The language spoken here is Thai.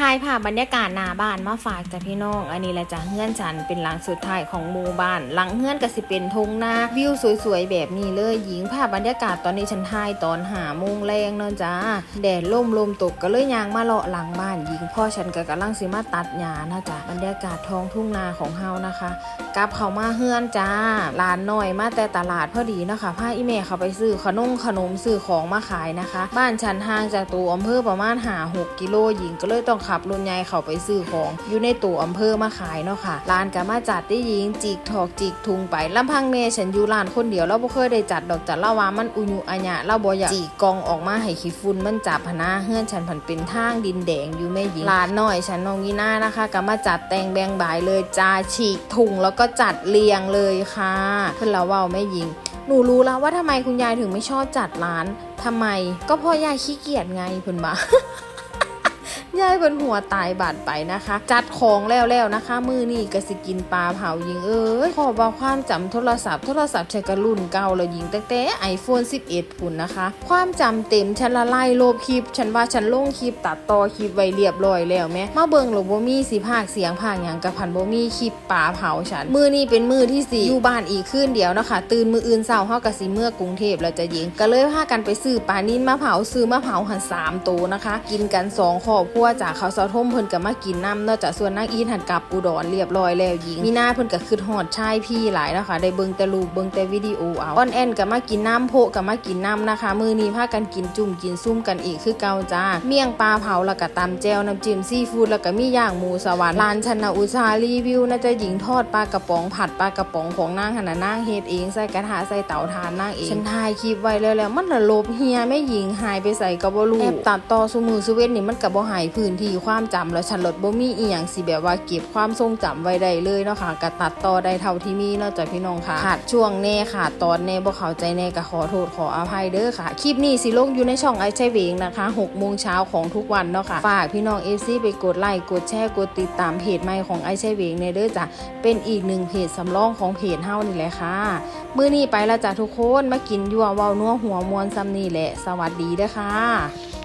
ถ่ายภาพบรรยากาศหน้าบ้านมาฝากจ้ะพี่น้อง อันนี้แหละจ้ะเฮือนฉันเป็นหลังสุดท้ายของหมู่บ้าน หลังเฮือนก็สิเป็นทงนาวิวสวยๆแบบนี้เลยหญิงภาพบรรยากาศตอนนี้ฉันถ่ายตอนหาโมงแรงเนาะจ้าแดดล่มลมตกก็เลยยางมาเลาะหลังบ้านหญิงพ่อฉันก็กำลังสิมาตัดหญ้านะจ้ะบรรยากาศท้องทุ่งนาของเฮานะคะกลับเข้ามาเฮือนจ้าลานน้อยมาแต่ตลาดพอดีนะคะพาอีแม่เขาไปซื้อขนมขนมซื้อของมาขายนะคะ บ้านฉันห่างจากตัวอำเภอประมาณหาหกกิโลหญิงก็เลยต้องขับรถใหญ่เขาไปซื้อของอยู่ในตัวอำเภอมาขายเนาะค่ะร้านก็มาจัดได้หญิงจิกถอกจิกทุงไปลำพังเมฉันอยู่ร้านคนเดียวเราบ่เคยได้จัดดอกจัดเล่าว่ามันอุยุอัญญะเราบ่อยากจีกกองออกมาให้ขี้ฝุ่นมันจับพนะเฮือนฉันผันเป็นทางดินแดงอยู่แม่หญิงร้านน้อยฉันน้องยีน่านะคะก็มาจัดแต่งแบงบายเลยจ้าฉีกถุงแล้วก็จัดเรียงเลยค่ะเพื่อนเราเว้าแม่หญิงหนูรู้แล้วว่าทำไมคุณยายถึงไม่ชอบจัดร้านทำไม ก็เพราะยายขี้เกียจไงเพิ่นบ่า ยายเป็นหัวตายบาดไปนะคะ จัดของแล้วแล้วนะคะ มือนี่ก็สิกินปลาเผายิงเอ้ยขอบอกความจำโทรศัพท์โทรศัพท์ใช้กระรุ่นเก่าแล้วยิงแต่แต่ไอโฟน11พุ่นนะคะ ความจำเต็มฉันละไล่โลบคลิป ฉันว่าฉันลงคลิปตัดต่อคลิปไว้เรียบร้อยแล้วแม่มาเบิ่งหลบบ่มีสิภาคเสียงภาคหยังกับพันบ่มีคลิปปลาเผาฉัน มือนี่เป็นมือที่สี่อยู่บ้านอีกคืนเดียวนะคะ ตื่นมืออื่นเช้าเฮาก็สิเมื่อกรุงเทพแล้วจะยิงก็เลยพากันไปซื้อปลานิ่นมาเผาซื้อมาเผาหันสามตัวนะคะ กินกันสองครอบครัวจากเขาวเสาทมเพิ่นก็มากินน้ำนอกจากส่วนนางอีทหันกลับอุดรเรียบร้อยแล้วยิงมีหน้าเพิ่นก็คือหอดชายพี่หลายนะคะได้เบิ่งแต่รูปเบิ่งแต่วิดีโอเอาออนแอนก็มากินน้ำโพะก็มากินน้ำนะคะ มือนี้พากันกินจุ่มกินซุ่มกันอีกคือเก่าจ้า เมี่ยงปลาเผาแล้วก็ตำแจ่วน้ำจิ้มซีฟู้ดแล้วก็มีย่างหมูสวรรค์ร้านชนะอุตสาห์รีวิวน่าจะหญิงทอดปลากระป๋องผัดปลากระป๋องของนางหันนะนางเฮ็ดเองใส่กระทะใส่เตาถ่านนางเองฉันถ่ายคลิปไว้แล้วแล้วมันละลบเฮียแม่หญิงหายไปใส่กระบ่รู้แอบตัดต่อสุมือสุเวทนี่มันก็บ่หายพื้นที่ความจำแล้วฉันลดบ่มีอีหยังสิแบบว่าเก็บความทรงจำไว้ได้เลยเนาะค่ะก็ตัดต่อได้เท่าที่มีเนาะจ้ะพี่น้องค่ะขาดช่วงแน่ขาดตอนแน่บ่เข้าใจแน่ก็ขอโทษขออภัยเด้อค่ะคลิปนี้สิลงอยู่ในช่องไอใช่เวงนะคะ6โมงเช้าของทุกวันเนาะค่ะฝากพี่น้อง FC ไปกดไลค์กดแชร์กดติดตามเพจใหม่ของไอใช่เวงในเด้อจ้ะเป็นอีกหนึ่งเพจสำรองของเพจเฮานี่แหละค่ะมื้อนี้ไปแล้วจ้ะทุกคนมากินยั่วเว้านัวหัวมวนซ้ำนี่แหละ สวัสดีเด้อค่ะ